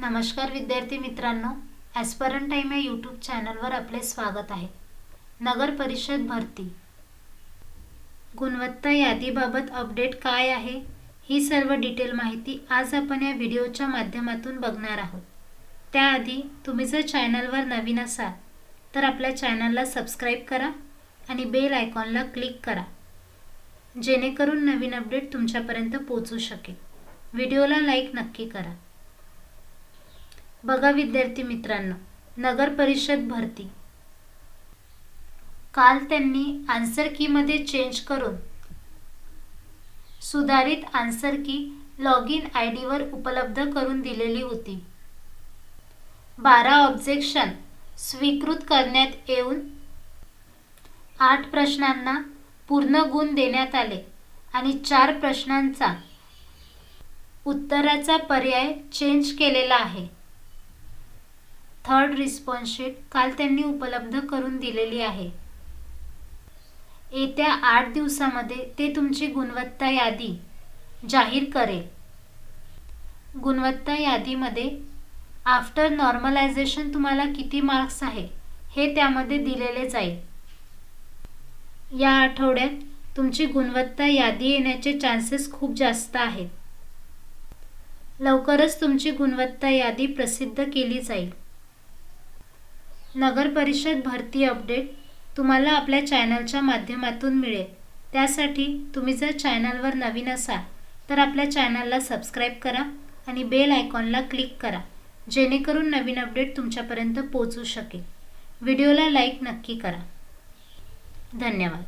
नमस्कार विद्यार्थी मित्रांनो ॲस्परन टाईम या यूट्यूब चॅनलवर आपले स्वागत आहे. नगर परिषद भरती. गुणवत्ता यादीबाबत अपडेट काय आहे ही सर्व डिटेल माहिती आज आपण या व्हिडिओच्या माध्यमातून बघणार आहोत. त्याआधी तुम्ही जर चॅनलवर नवीन असाल तर आपल्या चॅनलला सबस्क्राईब करा आणि बेल आयकॉनला क्लिक करा. जेणेकरून नवीन अपडेट तुमच्यापर्यंत पोचू शकेल. व्हिडिओला लाईक नक्की करा. बघा विद्यार्थी मित्रांनो नगर परिषद भरती. काल त्यांनी आन्सर कीमध्ये चेंज करून सुधारित आन्सर की लॉग इन आय डीवर उपलब्ध करून दिलेली होती. बारा ऑब्जेक्शन स्वीकृत करण्यात येऊन आठ प्रश्नांना पूर्ण गुण देण्यात आले आणि चार प्रश्नांचा उत्तराचा पर्याय चेंज केलेला आहे. थर्ड रिस्पॉन्स शीट काल त्यांनी उपलब्ध करून दिलेली आहे. येत्या आठ दिवसामध्ये ते तुमची गुणवत्ता यादी जाहीर करेल. गुणवत्ता यादीमध्ये आफ्टर नॉर्मलायझेशन तुम्हाला किती मार्क्स आहे हे त्यामध्ये दिलेले जाईल. या आठवड्यात तुमची गुणवत्ता यादी येण्याचे चान्सेस खूप जास्त आहेत. लवकरच तुमची गुणवत्ता यादी प्रसिद्ध केली जाईल. नगर परिषद भरती अपडेट तुम्हाला आपल्या चॅनलच्या माध्यमातून मिळेल. त्यासाठी तुम्ही जर चॅनलवर नवीन असाल तर आपल्या चॅनलला सबस्क्राईब करा आणि बेल आयकॉनला क्लिक करा जेणेकरून नवीन अपडेट तुमच्यापर्यंत पोचू शकेल. व्हिडिओला लाईक नक्की करा. धन्यवाद.